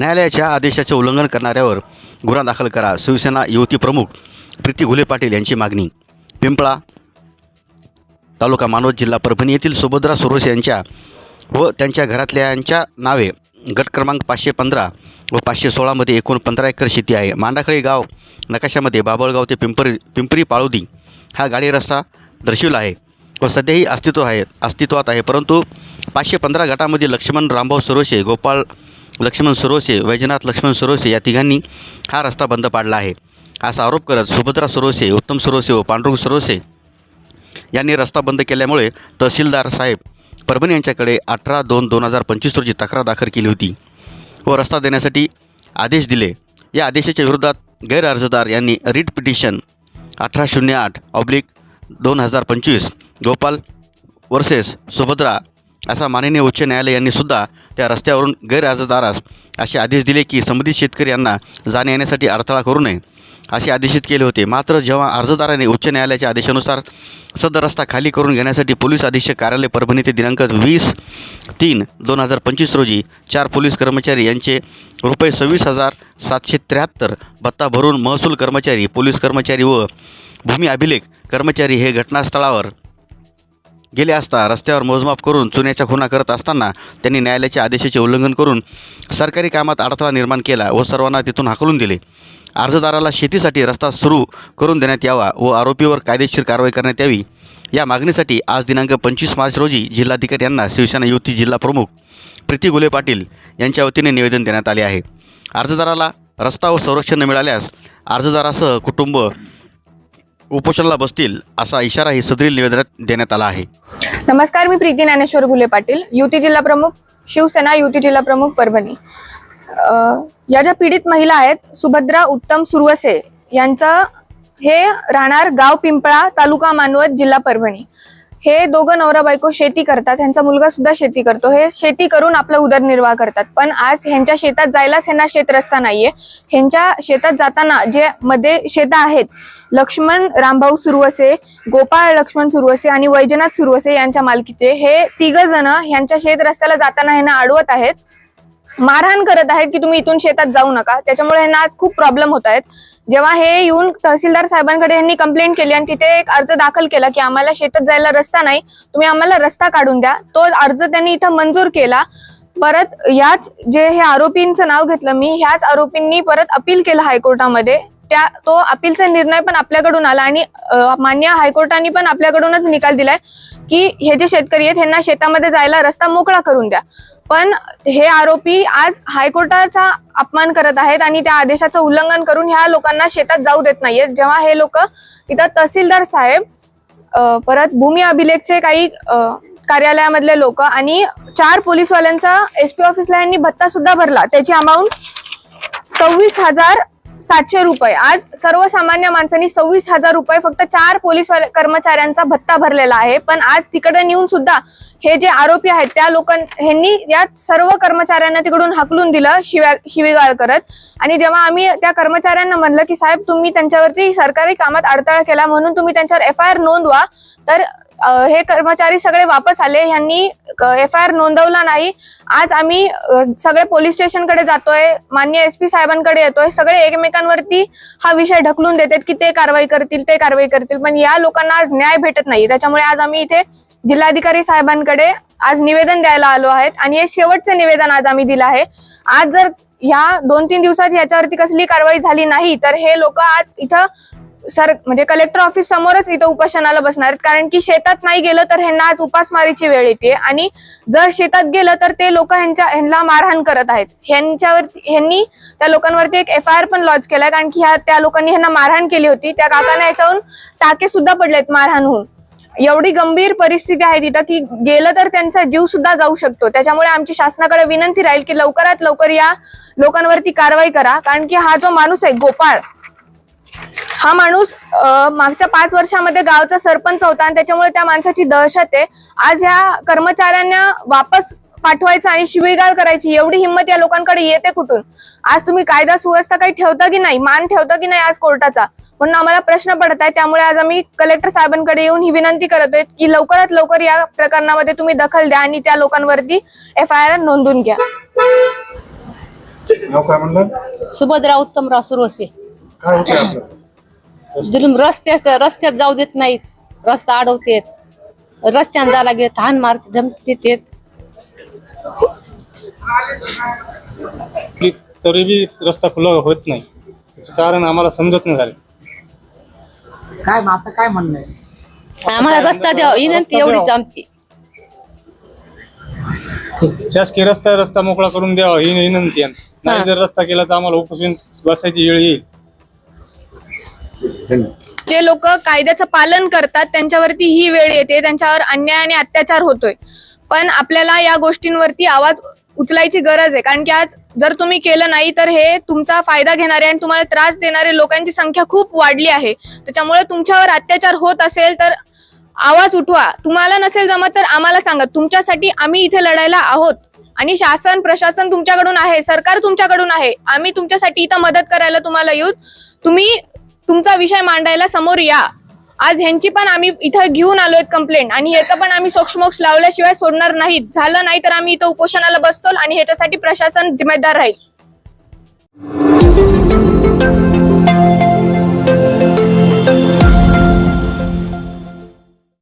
न्यायालयाच्या आदेशाचे उल्लंघन करणाऱ्यावर गुन्हा दाखल करा. शिवसेना युवती प्रमुख प्रीती घुले पाटील यांची मागणी. पिंपळा तालुका मानवत जिल्हा परभणी येथील सुभद्रा सुरोस यांच्या व त्यांच्या घरातल्यांच्या नावे गट क्रमांक पाचशे पंधरा व पाचशे सोळामध्ये एकूण पंधरा एकर शेती आहे. मांडाखळी गाव नकाशामध्ये बाबळगाव ते पिंपरी पिंपरी पाळोदी हा गाडी रस्ता दर्शविला आहे व सध्याही अस्तित्व आहे अस्तित्वात आहे. परंतु पाचशे पंधरा गटामध्ये लक्ष्मण रामभाऊ सरोसे गोपाळ लक्ष्मण सरोसे वैजनाथ लक्ष्मण सरोसे या तिघांनी हा रस्ता बंद पाडला आहे. असा आरोप करत सुभद्रा सरोसे उत्तम सरोसे व पांडुरंग सरोसे यांनी रस्ता बंद केल्यामुळे तहसीलदार साहेब परभणी यांच्याकडे अठरा दोन दोन हजार पंचवीस रोजी तक्रार दाखल केली होती व रस्ता देण्यासाठी आदेश दिले. या आदेशाच्या विरोधात गैरअर्जदार यांनी रिट पिटिशन अठरा शून्य आठ ऑब्लिक दोन हजार पंचवीस गोपाल वर्सेस सुभद्रा असा माननीय उच्च न्यायालय यांनी सुद्धा त्या रस्त्यावरून गैरअर्जदारास असे आदेश दिले की संबंधित शेतकरी यांना जाण्या येण्यासाठी अडथळा करू नये असे आदेशित केले होते. मात्र जेव्हा अर्जदाराने उच्च न्यायालयाच्या आदेशानुसार सदर रस्ता खाली करून घेण्यासाठी पोलीस अधीक्षक कार्यालय परभणी ते दिनांक वीस तीन दोन हजार पंचवीस रोजी चार पोलीस कर्मचारी यांचे रुपये सव्वीस हजार सातशे त्र्याहत्तर भत्ता भरून महसूल कर्मचारी पोलीस कर्मचारी व भूमी अभिलेख कर्मचारी हे घटनास्थळावर गेले असता रस्त्यावर मोजमाप करून चुन्याच्या खुणा करत असताना त्यांनी न्यायालयाच्या आदेशाचे उल्लंघन करून सरकारी कामात अडथळा निर्माण केला व सर्वांना तिथून हाकलून दिले. अर्जदाराला शेतीसाठी रस्ता सुरू करून देण्यात यावा व आरोपीवर कायदेशीर कारवाई करण्यात यावी. या मागणीसाठी आज दिनांक पंचवीस मार्च रोजी जिल्हाधिकारी यांना शिवसेना युती जिल्हा प्रमुख प्रीती गुले पाटील यांच्या वतीने निवेदन देण्यात आले आहे. अर्जदाराला रस्ता व संरक्षण न मिळाल्यास अर्जदारासह कुटुंब उपोषणाला बसतील असा इशाराही सदरील निवेदनात देण्यात आला आहे. नमस्कार मी प्रीती ज्ञानेश्वर घुले पाटील युती जिल्हा प्रमुख शिवसेना युती जिल्हा प्रमुख परभणी. या ज्या पीडित महिला आहेत सुभद्रा उत्तम सुरवसे यांचं हे राहणार गाव पिंपळा तालुका मानवत जिल्हा परभणी. हे दोघं नवरा बायको शेती करतात ह्यांचा मुलगा सुद्धा शेती करतो. हे शेती करून आपला उदरनिर्वाह करतात. पण आज ह्यांच्या शेतात जायलाच ह्यांना शेत रस्ता नाहीये. ह्यांच्या शेतात जाताना जे मध्ये शेत आहेत लक्ष्मण रामभाऊ सुरवसे गोपाळ लक्ष्मण सुरवसे आणि वैजनाथ सुरवसे यांच्या मालकीचे हे तिघ जण ह्यांच्या शेत रस्त्याला जाताना ह्यांना अडवत आहेत. मारहाण करत आहेत की तुम्ही इथून शेतात जाऊ नका. त्याच्यामुळे ह्यांना आज खूप प्रॉब्लेम होत आहेत. जेव्हा हे येऊन तहसीलदार साहेबांकडे यांनी कंप्लेंट केली आणि तिथे एक अर्ज दाखल केला की आम्हाला शेतात जायला रस्ता नाही तुम्ही आम्हाला रस्ता काढून द्या. तो अर्ज त्यांनी इथं मंजूर केला. परत याच जे हे आरोपींचं नाव घेतलं मी ह्याच आरोपींनी परत अपील केलं हायकोर्टामध्ये. त्या तो अपीलचा निर्णय पण आपल्याकडून आला आणि मान्य हायकोर्टाने पण आपल्याकडूनच निकाल दिलाय की हे जे शेतकरी आहेत ह्यांना शेतामध्ये जायला रस्ता मोकळा करून द्या. पण हे आरोपी आज हायकोर्टाचा अपमान करत आहेत आणि त्या आदेशाचं उल्लंघन करून ह्या लोकांना शेतात जाऊ देत नाहीयेत. जेव्हा हे लोक इथं तहसीलदार साहेब परत भूमी अभिलेखचे काही कार्यालयामधले लोक आणि चार पोलीसवाल्यांचा एसपी ऑफिसला यांनी भत्ता सुद्धा भरला. त्याची अमाऊंट सव्वीस हजार सातशे रुपये. आज सर्वसामान्य माणसांनी सव्वीस हजार रुपये फक्त चार पोलीस कर्मचाऱ्यांचा भत्ता भरलेला आहे. पण आज तिकडे नेऊन सुद्धा हे जे आरोपी आहेत त्या लोकां ह्यांनी या सर्व कर्मचाऱ्यांना तिकडून हाकलून दिलं शिव्या शिवीगाळ करत. आणि जेव्हा आम्ही त्या कर्मचाऱ्यांना म्हणलं की साहेब तुम्ही त्यांच्यावरती सरकारी कामात अडथळा केला म्हणून तुम्ही त्यांच्यावर एफ आय आर नोंदवा तर हे कर्मचारी सगळे वापस आले. ह्यांनी एफ आय आर नोंदवला नाही. आज आम्ही सगळे पोलीस स्टेशनकडे जातोय. मान्य एस पी साहेबांकडे येतोय. सगळे एकमेकांवरती हा विषय ढकलून देतात की ते कारवाई करतील ते कारवाई करतील. पण या लोकांना आज न्याय भेटत नाही. त्याच्यामुळे आज आम्ही इथे जिल्हाधिकारी साहेबांकडे आज निवेदन द्यायला आलो आहेत. आणि हे शेवटचं निवेदन आज आम्ही दिलं आहे. आज जर ह्या दोन तीन दिवसात याच्यावरती कसली कारवाई झाली नाही तर हे लोक आज इथं सर म्हणजे कलेक्टर ऑफिस समोरच इथं उपासनाला बसणार आहेत. कारण की शेतात नाही गेलं तर ह्यांना आज उपासमारीची वेळ येते. आणि जर शेतात गेलं तर ते लोक ह्यांच्या ह्यांना मारहाण करत आहेत. ह्यांच्यावर ह्यांनी त्या लोकांवरती एक एफ आय आर पण लॉन्च केलाय. कारण की ह्या त्या लोकांनी ह्यांना मारहाण केली होती. त्या काकांना याच्याहून टाके सुद्धा पडलेत मारहाण होऊन. एवढी गंभीर परिस्थिती आहे तिथं की गेलं तर त्यांचा जीव सुद्धा जाऊ शकतो. त्याच्यामुळे आमची शासनाकडे विनंती राहील की लवकरात लवकर या लोकांवरती कारवाई करा. कारण की हा जो माणूस आहे गोपाळ हा माणूस मागच्या पाच वर्षामध्ये गावचा सरपंच होता आणि त्याच्यामुळे त्या माणसाची दहशत आहे. आज ह्या कर्मचाऱ्यांना वापस पाठवायचं आणि शिवीगाळ करायची एवढी हिंमत या लोकांकडे येते कुठून? आज तुम्ही कायदा सुव्यवस्था काही ठेवता की नाही? मान ठेवता की नाही आज कोर्टाचा? म्हणून आम्हाला प्रश्न पडत आहे त्यामुळे आज आम्ही कलेक्टर साहेबांकडे येऊन ही विनंती करतोय की लवकरात लवकर या प्रकरणामध्ये तुम्ही दखल द्या आणि त्या लोकांवरती एफ आय आर नोंदवून घ्या सुभद्रा उत्तमराव सुरवसे. काय होतंय जुलूम रस्त्याच रस्त्यात जाऊ देत नाहीत. रस्ता अडवतेत. रस्त्याने जायला गेले हान मारते धमकी देतेत. तरी बी रस्ता खुला होत नाही. त्याचं कारण आम्हाला समजत नाही झाले. काय मग आता काय म्हणणं आहे? आम्हाला रस्ता द्यावा विनंती एवढीच आमची. शासकीय रस्ता रस्ता मोकळा करून द्यावा ही विनंती आहे. नाही जर रस्ता केला तर आम्हाला उपोषण बसायची वेळ येईल. जे लोक कायद्याचं पालन करतात त्यांच्यावरती ही वेळ येते त्यांच्यावर अन्याय आणि अत्याचार होतोय. पण आपल्याला या गोष्टींवरती आवाज उचलायची गरज आहे. कारण की आज जर तुम्ही केलं नाही तर हे तुमचा फायदा घेणारे आणि तुम्हाला त्रास देणारे लोकांची संख्या खूप वाढली आहे. त्याच्यामुळे तुमच्यावर अत्याचार होत असेल तर आवाज उठवा. तुम्हाला नसेल जमत तर आम्हाला सांगा. तुमच्यासाठी आम्ही इथे लढायला आहोत. आणि शासन प्रशासन तुमच्याकडून आहे सरकार तुमच्याकडून आहे. आम्ही तुमच्यासाठी इथं मदत करायला तुम्हाला येऊ. तुम्ही तुमचा विषय मांडायला समोर या. आज ह्यांची पण आम्ही इथं घेऊन आलोय कंप्लेंट आणि ह्याचं पण आम्ही सोक्षमोक्ष लावल्याशिवाय सोडणार नाहीत. झालं नाही तर आम्ही इथं उपोषणाला बसतो आणि ह्याच्यासाठी प्रशासन जिम्मेदार राहील.